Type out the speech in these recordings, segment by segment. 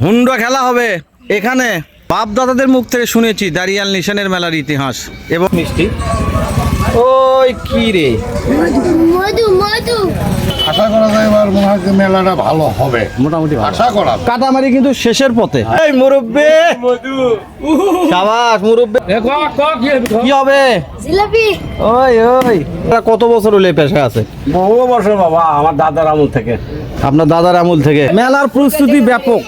Honda খেলা হবে। এখানে বাপ দাদাদের মুখ থেকে শুনেছি দাঁড়িয়াল নিশানের মেলার ইতিহাস। এবং মিষ্টি। ওই কি রে? মধু মধু। আশা করা যায় এবার মনে হয় মেলাটা ভালো হবে। মোটামুটি আশা করা কাটামারি কিন্তু শেষের পথে। এই মুরব্বি! সাবাস মুরব্বি! কি হবে? জিলাপি। ওই ওই। কত বছর হলে পেশায় আছে? বহু বছর বাবা আমার দাদার আমল থেকে। আপনার দাদার আমল থেকে। মেলার প্রস্তুতি ব্যাপক।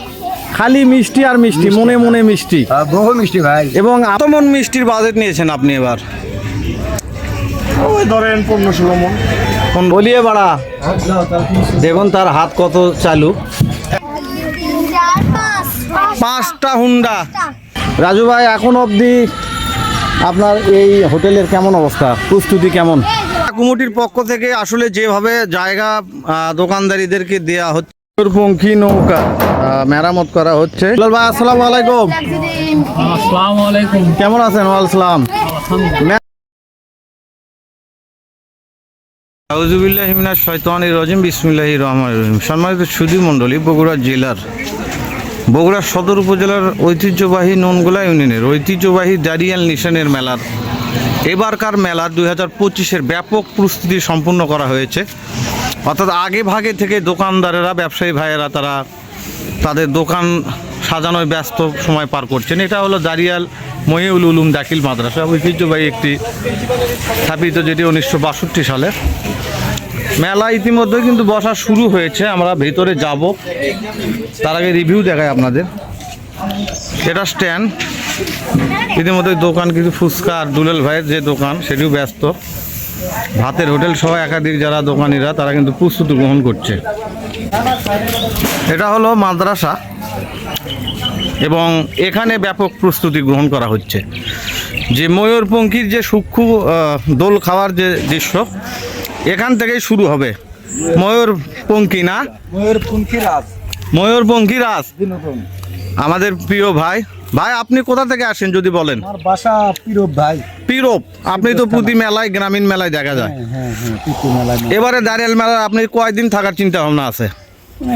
খালি মিষ্টি আর মিষ্টি মনে মনে মিষ্টি। বহু মিষ্টি ভাই। এবং আতমন মিষ্টির বাজেট নিয়েছেন আপনি এবার। ওই ধরেন পনেরো ষোলো মন। কোন বলিয়ে বাড়া। দেখুন তার হাত কত চালু পাঁচটা হুন্ডা। রাজু ভাই এখন অবধি আপনার এই হোটেলের কেমন অবস্থা? প্রস্তুতি কেমন? কুমুটির পক্ষ থেকে আসলে যেভাবে জায়গা দোকানদারিদেরকে দেয়া হচ্ছে পঙ্খী নৌকা। মেরামত করা হচ্ছে। ভাই আসসালামু আলাইকুম। আসসালামু আলাইকুম কেমন আছেন আউজুবিল্লাহিমিনাশ শয়তানির রাজিম বিসমিল্লাহির রহমানির রহিম সম্মানিত সুধী মণ্ডলী বগুড়া জেলার বগুড়া সদর উপজেলার ঐতিহ্যবাহী ননগোলা ইউনিয়নের ঐতিহ্যবাহী দারিয়াল নিশানের মেলার এবারকার মেলা দুই হাজার পঁচিশের ব্যাপক প্রস্তুতি সম্পূর্ণ করা হয়েছে। অর্থাৎ আগে ভাগে থেকে দোকানদারেরা, ব্যবসায়ী ভাইয়েরা তারা তাদের দোকান সাজানোয় ব্যস্ত সময় পার করছেন। এটা হলো দারিয়াল মহিউল উলুম দাখিল মাদ্রাসা। ঐতিহ্যবাহী একটি স্থাপিত, যেটি উনিশশো বাষট্টি সালে। মেলা ইতিমধ্যে কিন্তু বসা শুরু হয়েছে, আমরা ভেতরে যাব। তার আগে রিভিউ দেখাই আপনাদের। এটা স্ট্যান্ড ইতিমধ্যে দোকান কিছু ফুচকা আর দুলাল ভাইয়ের যে দোকান, সেটিও ব্যস্ত। ভাতের হোটেল সহ একাধিক যারা দোকানিরা তারা কিন্তু প্রস্তুতি গ্রহণ করছে। এটা হলো মাদ্রাসা এবং এখানে ব্যাপক প্রস্তুতি গ্রহণ করা হচ্ছে। যে ময়ূরপঙ্খীর যে সূক্ষ্ম দোল খাওয়ার যে দৃশ্য এখান থেকেই শুরু হবে। ময়ূরপঙ্খী না? ময়ূরপঙ্খী রাজ। আমাদের প্রিয় ভাই। ভাই আপনি কোথা থেকে আসেন যদি বলেন? আমার বাসা পিরব ভাই। পিরোপ। আপনি তো প্রতি মেলায় গ্রামীণ মেলায় দেখা যায়। হ্যাঁ হ্যাঁ না। এবারে দাঁড়িয়াল মেলায় আপনি কয়দিন থাকার চিন্তা ভাবনা আছে?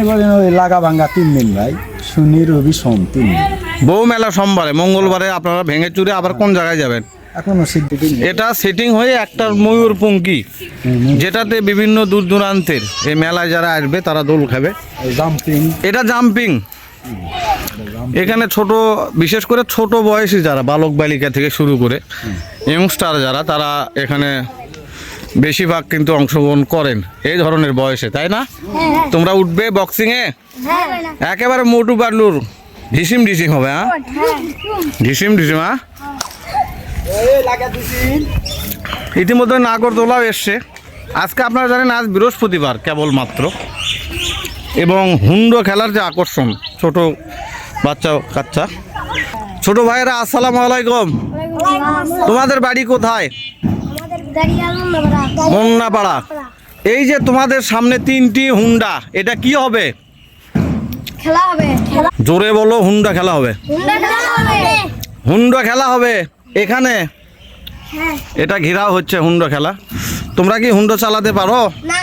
এবারে ওই লাগা ভাঙ্গা তিন দিন ভাই। শনি রবি সোম তিন দিন। বউ মেলা সোমবারে মঙ্গলবারে আপনারা ভেঙে চুরে আবার কোন জায়গায় যাবেন? এখনও এটা সেটিং হয়ে একটা ময়ূরপঙ্খী যেটাতে বিভিন্ন দূর দূরান্তের এই মেলায় যারা আসবে তারা দোল খাবে। জাম্পিং। এটা জাম্পিং। এখানে ছোট বিশেষ করে ছোট বয়সী যারা বালক বালিকা থেকে শুরু করে ইয়ংস্টার যারা তারা এখানে বেশিরভাগ কিন্তু অংশগ্রহণ করেন এই ধরনের বয়সে তাই না? তোমরা উঠবে বক্সিংয়ে একেবারে মোটু পাটলুর ঢিসিম ঢিসিম হবে হ্যাঁ। ঢিসিম ঢিসিম হ্যাঁ? ইতিমধ্যে নাগরদোলাও এসছে। আজকে আপনারা জানেন আজ বৃহস্পতিবার কেবলমাত্র। এবং হুন্ডো খেলার যে আকর্ষণ ছোট বাচ্চা কাচ্চা। ছোট ভাইয়েরা আসসালামু আলাইকুম। তোমাদের বাড়ি কোথায়? মন্নাপাড়া এই যে তোমাদের সামনে তিনটি হুন্ডা এটা কি হবে? খেলা হবে। জোরে বলো হুন্ডা খেলা হবে। হুন্ডা খেলা হবে। এখানে? হ্যাঁ। এটা ঘেরাও হচ্ছে হুন্ডো খেলা। তোমরা কি হুন্ডো চালাতে পারো? না।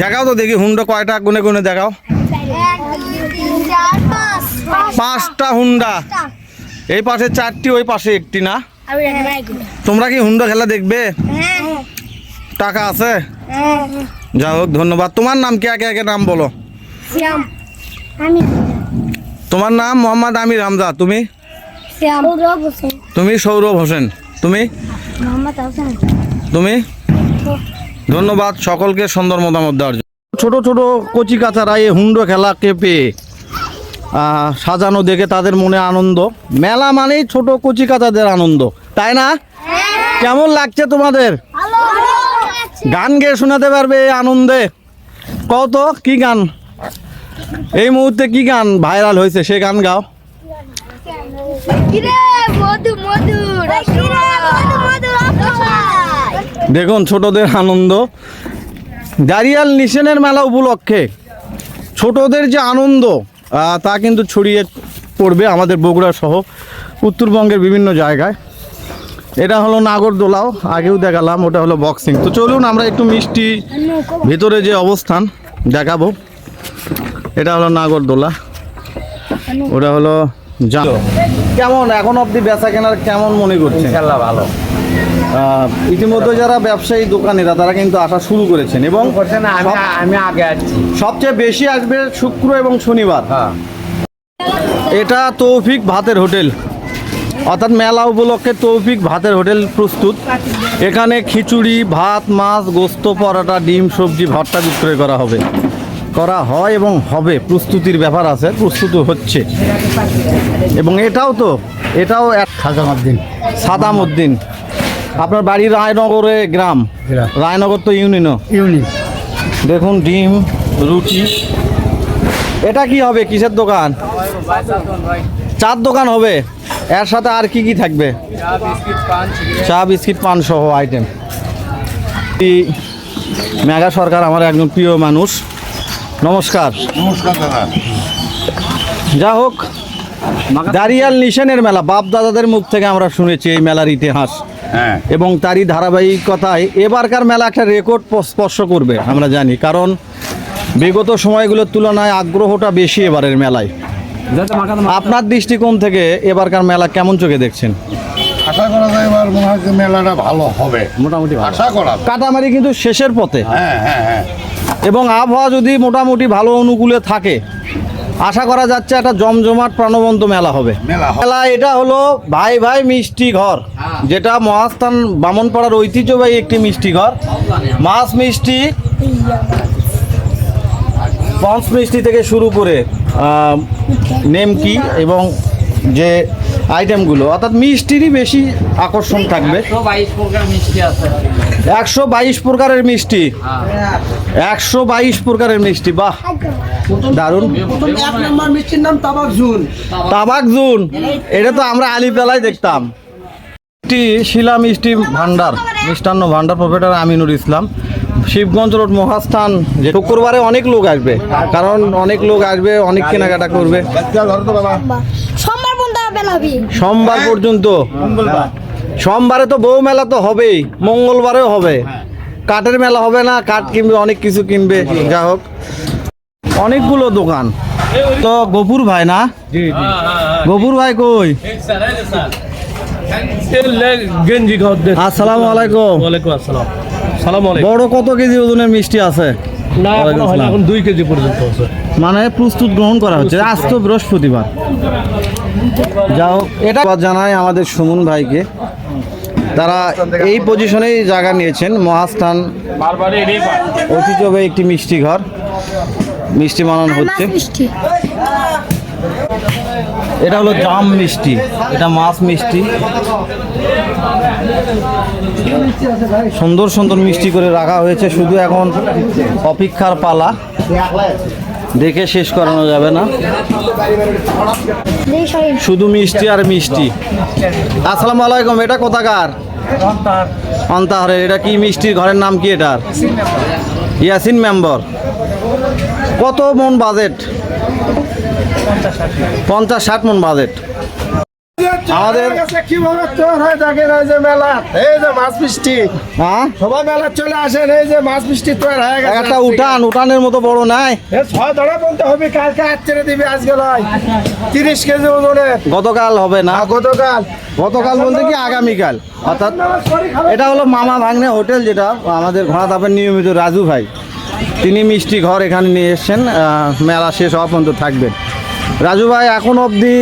দেখাও তো দেখি হুন্ডো কয়টা গুনে গুনে দেখাও। পাঁচটা হুন্ডা। এই পাশে চারটি ওই পাশে একটি না? তোমরা কি হুন্ডো খেলা দেখবে? টাকা আছে? যাই হোক ধন্যবাদ। তোমার নাম কে? একে একে নাম বলো। তোমার নাম মোহাম্মদ আমির হামজা। তুমি? তুমি সৌরভ হোসেন। তুমি? তুমি? ধন্যবাদ সকলকে সুন্দর মতামত দেওয়ার জন্য। ছোট ছোট কচি কাচারা এই হুন্ডো খেলা কেঁপে সাজানো দেখে তাদের মনে আনন্দ। মেলা মানেই ছোট কচি কাচাদের আনন্দ তাই না? কেমন লাগছে তোমাদের? গান গেয়ে শোনাতে পারবে এই আনন্দে। কত কি গান? এই মুহূর্তে কি গান ভাইরাল হয়েছে সে গান গাও। মধু মধু দেখুন, ছোটদের আনন্দ। দারিয়াল নিশানের মেলা উপলক্ষে ছোটদের যে আনন্দ তা কিন্তু ছড়িয়ে পড়বে আমাদের বগুড়া সহ উত্তরবঙ্গের বিভিন্ন জায়গায়। এটা হলো নাগরদোলাও, আগেও দেখালাম, ওটা হলো বক্সিং। তো চলুন, আমরা একটু মিষ্টি ভিতরে যে অবস্থান দেখাবো। এটা হলো নাগরদোলা, ওটা হলো কেমন, এখন অবধি বেচা কেনার কেমন মনে করছে খেলা ভালো। ইতিমধ্যে যারা ব্যবসায়ী দোকানিরা তারা কিন্তু আসা শুরু করেছেন এবং আমি আগে সবচেয়ে বেশি আসবে শুক্র এবং শনিবার। হ্যাঁ। এটা তৌফিক ভাতের হোটেল। অর্থাৎ মেলা উপলক্ষে তৌফিক ভাতের হোটেল প্রস্তুত। এখানে খিচুড়ি ভাত মাছ গোস্ত পরোটা ডিম সবজি ভর্তা বিক্রয় করা হবে। করা হয় এবং হবে। প্রস্তুতির ব্যাপার আছে প্রস্তুত হচ্ছে। এবং এটাও তো এটাও এক খাজামাদ্দিন সাদামউদ্দিন আপনার বাড়ি রায়নগরে গ্রাম। গ্রাম। রায়নগর তো ইউনিয়নও ইউনিট দেখুন ডিম রুটি। এটা কি হবে? কিসের দোকান? চার দোকান হবে। এর সাথে আর কি কি থাকবে? চা বিস্কিট পান সহ আইটেম। মেঘা সরকার আমার একজন প্রিয় মানুষ। নমস্কার। নমস্কার দাদা। যা হোক দারিয়াল নিশানের মেলা বাপ দাদাদের মুখ থেকে আমরা শুনেছি এই মেলার ইতিহাস। হ্যাঁ এবং তারই ধারাবাহিকতায় এবারকার মেলা একটা রেকর্ড স্পর্শ করবে আমরা জানি। কারণ বিগত সময়গুলোর তুলনায় আগ্রহটা বেশি এবারের মেলায়। আপনার দৃষ্টিকোণ থেকে এবারকার মেলা কেমন চোখে দেখছেন? আশা করা যায় এবার মনে হয় যে মেলাটা ভালো হবে। মোটামুটি আশা করা কাটামারি কিন্তু শেষের পথে। হ্যাঁ হ্যাঁ হ্যাঁ। এবং আবহাওয়া যদি মোটামুটি ভালো অনুকূলে থাকে আশা করা যাচ্ছে একটা জমজমাট প্রাণবন্ত মেলা হবে। মেলা এটা হলো ভাই ভাই মিষ্টি ঘর। যেটা মহাস্থান বামনপাড়ার ঐতিহ্যবাহী একটি মিষ্টি ঘর। মাছ মিষ্টি পঞ্চ মিষ্টি থেকে শুরু করে নেমকি এবং যে আইটেমগুলো। অর্থাৎ মিষ্টিরই বেশি আকর্ষণ থাকবে। বাইশ প্রকার মিষ্টি আছে একশো বাইশ প্রকারের মিষ্টি। একশো বাইশ প্রকারের মিষ্টি বাহ। দারুণ। এক মিষ্টির নাম তাবাক জুন। তাবাক জুন। এটা তো আমরা আলিপেলায় দেখতাম। মিষ্টি শিলা মিষ্টি ভান্ডার মিষ্টান্ন ভান্ডার প্রফেটার আমিনুর ইসলাম। শিবগঞ্জ রোড মহাস্থান যে শুক্রবারে অনেক লোক আসবে। কারণ অনেক লোক আসবে অনেক কেনাকাটা করবে। সোমবার পর্যন্ত। সোমবার তো বউ মেলা তো হবেই মঙ্গলবারেও হবে। কাঠের মেলা হবে না কাঠ কিনবে অনেক কিছু কিনবে যা হোক। অনেকগুলো দোকান। তো গফুর ভাই না? গফুর ভাই কই? আসসালামু আলাইকুম। ওয়ালাইকুম আসসালাম বড় কত কেজি ওজনের মিষ্টি আছে। মানে প্রস্তুত গ্রহণ করা হচ্ছে। আজ তো বৃহস্পতিবার। যা হোক এটা জানাই আমাদের সুমন ভাইকে। তারা এই পজিশনেই জায়গা নিয়েছেন মহাস্থান ঐতিহ্যবাহী একটি মিষ্টি ঘর। মিষ্টি বানানো হচ্ছে। এটা হলো জাম মিষ্টি। এটা মাছ মিষ্টি। সুন্দর সুন্দর মিষ্টি করে রাখা হয়েছে। শুধু এখন অপেক্ষার পালা। দেখে শেষ করানো যাবে না। শুধু মিষ্টি আর মিষ্টি। আসসালামু আলাইকুম এটা কোথাকার? অন্তাহারের এটা কি মিষ্টির ঘরের নাম কি এটার? ইয়াসিন মেম্বর। কত মন বাজেট? পঞ্চাশ ষাট মন বাজেট। আমাদের কীভাবে তোর হয় দেখেন এই যে মেলা এই যে মাছ মিষ্টি। হ্যাঁ? সবাই মেলা চলে আসেন এই যে মাছ মিষ্টি তৈরি হয়ে গেছে একটা উঠান উঠানের মতো বড় নাই? এ ছয় ধরা বলতে হবে কালকে দিবি আজকে নয়। তিরিশ কেজি ওজনের। গতকাল হবে না? গতকাল। গতকাল বলতে কি আগামীকাল? অর্থাৎ এটা হলো মামা ভাগ্নে হোটেল যেটা আমাদের ঘোড়াধাপের নিয়মিত রাজু ভাই। তিনি মিষ্টি ঘর এখানে নিয়ে এসছেন মেলা শেষ হওয়া পর্যন্ত থাকবেন রাজু ভাই এখন অবধি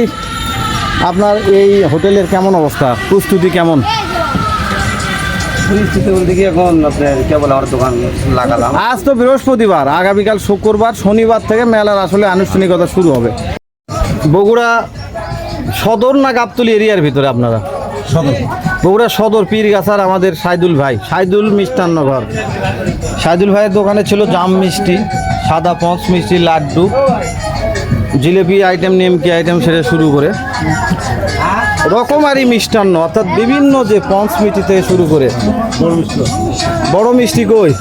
আপনার এই হোটেলের কেমন অবস্থা? প্রস্তুতি কেমন? পরিস্থিতি বলতে কি এখন আপনার কেবল আমার দোকান লাগালাম। আজ তো বৃহস্পতিবার আগামীকাল শুক্রবার শনিবার থেকে মেলার আসলে আনুষ্ঠানিকতা শুরু হবে। বগুড়া সদর না গাবতলি এরিয়ার ভিতরে আপনারা? সদর। বগুড়া সদর পীরগাছার আমাদের সাইদুল ভাই সাইদুল মিষ্টান্ন ঘর। সাইদুল ভাইয়ের দোকানে ছিল জাম মিষ্টি সাদা পঞ্চ মিষ্টি লাড্ডু জিলেপি আইটেম, নেমকি আইটেম সেটা শুরু করে রকমারি মিষ্টান্ন, অর্থাৎ বিভিন্ন যে পঞ্চ মিষ্টি থেকে শুরু করে। বড় মিষ্টি কই?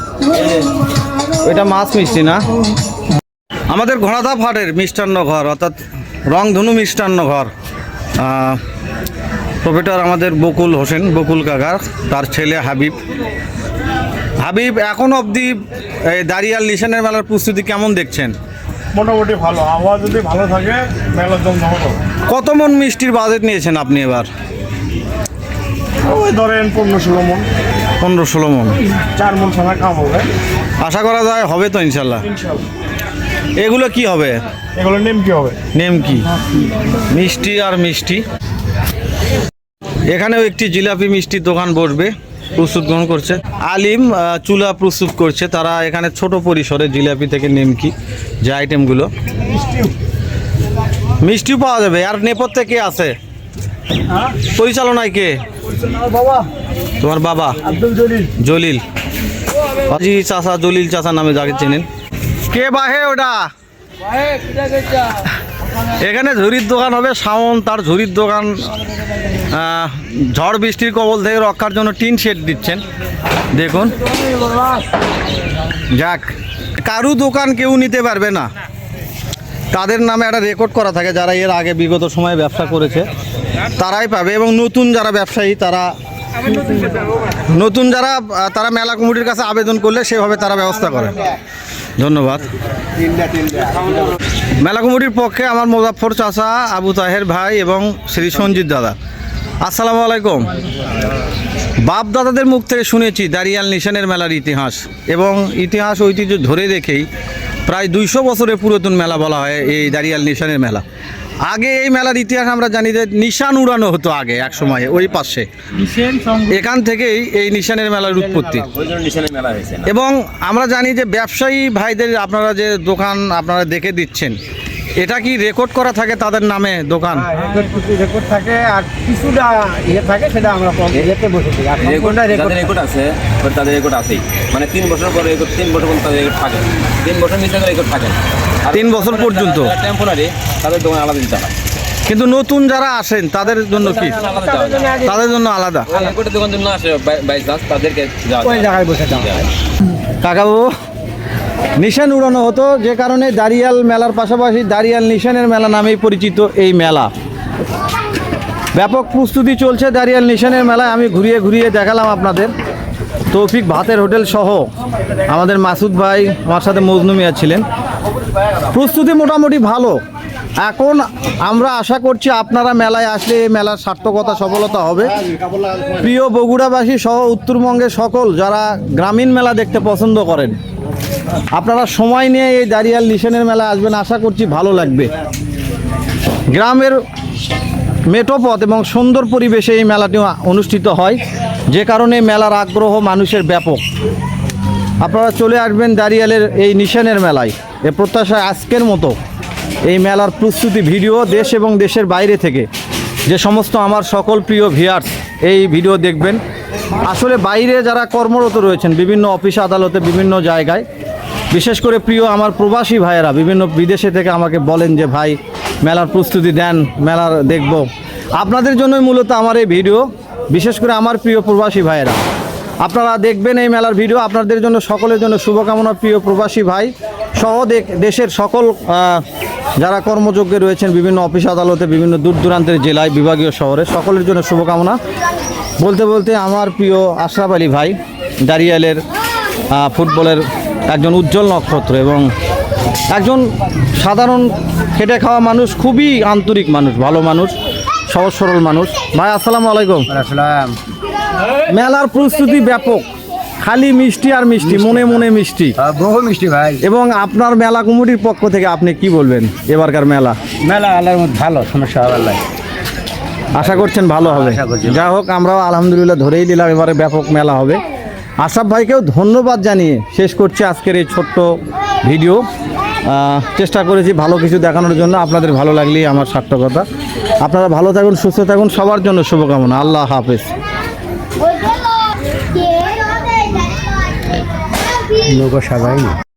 এটা মাছ মিষ্টি না? আমাদের ঘোড়াধাপ হাটের মিষ্টান্ন ঘর, অর্থাৎ রংধনু মিষ্টান্ন ঘর। প্রফেটর আমাদের বকুল হোসেন, বকুল কাকার তার ছেলে হাবিব। হাবিব, এখন অবধি দাঁড়িয়াল নিশানের মেলার প্রস্তুতি কেমন দেখছেন? মোটামুটি ভালো। আবহাওয়া যদি ভালো থাকে মেলার জন্য হতো কত মন মিষ্টির বাজেট নিয়েছেন আপনি এবার? ওই ধরেন পনেরো ষোলো মন। পনেরো ষোলো মন। চার মন ছাড়া কাম হবে। আশা করা যায় হবে তো ইনশাল্লাহ। এগুলো কি হবে? এগুলো নেম কি হবে? নেমকি মিষ্টি আর মিষ্টি। এখানেও একটি জিলাপি মিষ্টির দোকান বসবে। প্রস্তুত গ্রহণ করছে। আলিম চুলা প্রস্তুত করছে। তারা এখানে ছোট পরিসরে জিলাপি থেকে নেমকি, যে আইটেমগুলো। মিষ্টিও পাওয়া যাবে। আর নেপথ্যে কে আছে? পরিচালনায় কে? তোমার বাবা? জলিল। জি চাচা জলিল চাচা নামে যাকে চেনেন। কে বাহে ওটা? এখানে ঝুড়ির দোকান হবে, শাওন তার ঝুড়ির দোকান। ঝড় বৃষ্টির কবল থেকে রক্ষার জন্য টিন শেড দিচ্ছেন। দেখুন। যাক, কারু দোকান কেউ নিতে পারবে না। তাদের নামে একটা রেকর্ড করা থাকে, যারা এর আগে বিগত সময়ে ব্যবসা করেছে, তারাই পাবে এবং নতুন যারা ব্যবসায়ী, তারা নতুন যারা তারা মেলা কমিটির কাছে আবেদন করলে সেভাবে তারা ব্যবস্থা করে। ধন্যবাদ। মেলা কমিটির পক্ষে আমার মোজাফর চাচা, আবু তাহের ভাই এবং শ্রী সঞ্জিত দাদা। আসসালামু আলাইকুম। বাপ দাদাদের মুখ থেকে শুনেছি দারিয়াল নিশানের মেলার ইতিহাস এবং ইতিহাস, ঐতিহ্য ধরে দেখেই প্রায় দুইশো বছরের পুরাতন মেলা বলা হয় এই দারিয়াল নিশানের মেলা। আগে এই মেলার ইতিহাস আমরা জানি যে নিশান উড়ানো হতো আগে এক সময় ওই পাশে। এখান থেকেই এই নিশানের মেলার উৎপত্তি। এবং আমরা জানি যে ব্যবসায়ী ভাইদের আপনারা যে দোকান আপনারা দেখে দিচ্ছেন এটা কি রেকর্ড করা থাকে তাদের নামে দোকান? রেকর্ড থাকে আর কিছুটা ইয়ে থাকে সেটা আমরা ইয়েতে বসেছি আর রেকর্ড রেকর্ড আছে তাদের রেকর্ড আছেই। মানে তিন বছর পরে রেকর্ড তিন বছর পর্যন্ত তাদের রেকর্ড থাকে। তিন বছর নিচে রেকর্ড থাকে। তিন বছর পর্যন্ত? টেম্পোরারি তাদের দোকান আলাদা দিতে হয় কিন্তু নতুন যারা আসেন তাদের জন্য কি? তাদের জন্য আলাদা রেকর্ডের নিশান উড়ানো হতো, যে কারণে দাঁড়িয়াল মেলার পাশাপাশি দাঁড়িয়াল নিশানের মেলা নামেই পরিচিত এই মেলা। ব্যাপক প্রস্তুতি চলছে দাঁড়িয়াল নিশানের মেলায়, আমি ঘুরিয়ে ঘুরিয়ে দেখালাম আপনাদের। তৌফিক ভাতের হোটেল সহ আমাদের মাসুদ ভাই, আমার সাথে মজনু মিয়া ছিলেন। প্রস্তুতি মোটামুটি ভালো। এখন আমরা আশা করছি আপনারা মেলায় আসলে এই মেলার সার্থকতা, সফলতা হবে। প্রিয় বগুড়াবাসী সহ উত্তরবঙ্গের সকল যারা গ্রামীণ মেলা দেখতে পছন্দ করেন আপনারা সময় নিয়ে এই দাঁড়িয়াল নিশানের মেলা আসবেন, আশা করছি ভালো লাগবে। গ্রামের মেটোপথ এবং সুন্দর পরিবেশে এই মেলাটি অনুষ্ঠিত হয়, যে কারণে মেলার আগ্রহ মানুষের ব্যাপক। আপনারা চলে আসবেন দাঁড়িয়ালের এই নিশানের মেলায়। এ প্রত্যাশা আজকের মতো এই মেলার প্রস্তুতি ভিডিও দেশ এবং দেশের বাইরে থেকে। যে সমস্ত আমার সকল প্রিয় ভিয়ার্স এই ভিডিও দেখবেন। আসলে বাইরে যারা কর্মরত রয়েছেন, বিভিন্ন অফিস আদালতে, বিভিন্ন জায়গায় বিশেষ করে প্রিয় আমার প্রবাসী ভাইয়েরা বিভিন্ন বিদেশে থেকে আমাকে বলেন যে ভাই মেলার প্রস্তুতি দেন মেলার দেখব। আপনাদের জন্যই মূলত আমার এই ভিডিও বিশেষ করে আমার প্রিয় প্রবাসী ভাইয়েরা। আপনারা দেখবেন এই মেলার ভিডিও আপনাদের জন্য সকলের জন্য শুভকামনা প্রিয় প্রবাসী ভাই। সহ দেশের সকল যারা কর্মযোগ্যে রয়েছেন বিভিন্ন অফিস আদালতে বিভিন্ন দূর দূরান্তের জেলায় বিভাগীয় শহরে সকলের জন্য শুভকামনা। বলতে বলতে আমার প্রিয় আশরাফ আলী ভাই দাঁড়িয়ালের আহ, ফুটবলের একজন উজ্জ্বল নক্ষত্র এবং একজন সাধারণ খেটে খাওয়া মানুষ খুবই আন্তরিক মানুষ ভালো মানুষ সহজ সরল মানুষ। ভাই আসসালামু আলাইকুম। মেলার প্রস্তুতি ব্যাপক খালি মিষ্টি আর মিষ্টি মনে মনে মিষ্টি। বহু মিষ্টি ভাই। এবং আপনার মেলা কুমুটির পক্ষ থেকে আপনি কি বলবেন এবারকার মেলা? মেলা আল্লাহর মধ্যে ভালো সমস্যা হবে আল্লাহ। আশা করছেন ভালো হবে। যা হোক আমরাও আলহামদুলিল্লাহ ধরেই দিলাম এবারে ব্যাপক মেলা হবে। আশাফ ভাইকেও ধন্যবাদ জানিয়ে শেষ করছি আজকের এই ছোট্ট ভিডিও। চেষ্টা করেছি ভালো কিছু দেখানোর জন্য। আপনাদের ভালো লাগলেই আমার সার্থকতা। আপনারা ভালো থাকুন সুস্থ থাকুন সবার জন্য শুভকামনা। আল্লাহ হাফেজ। নৌকা সবাই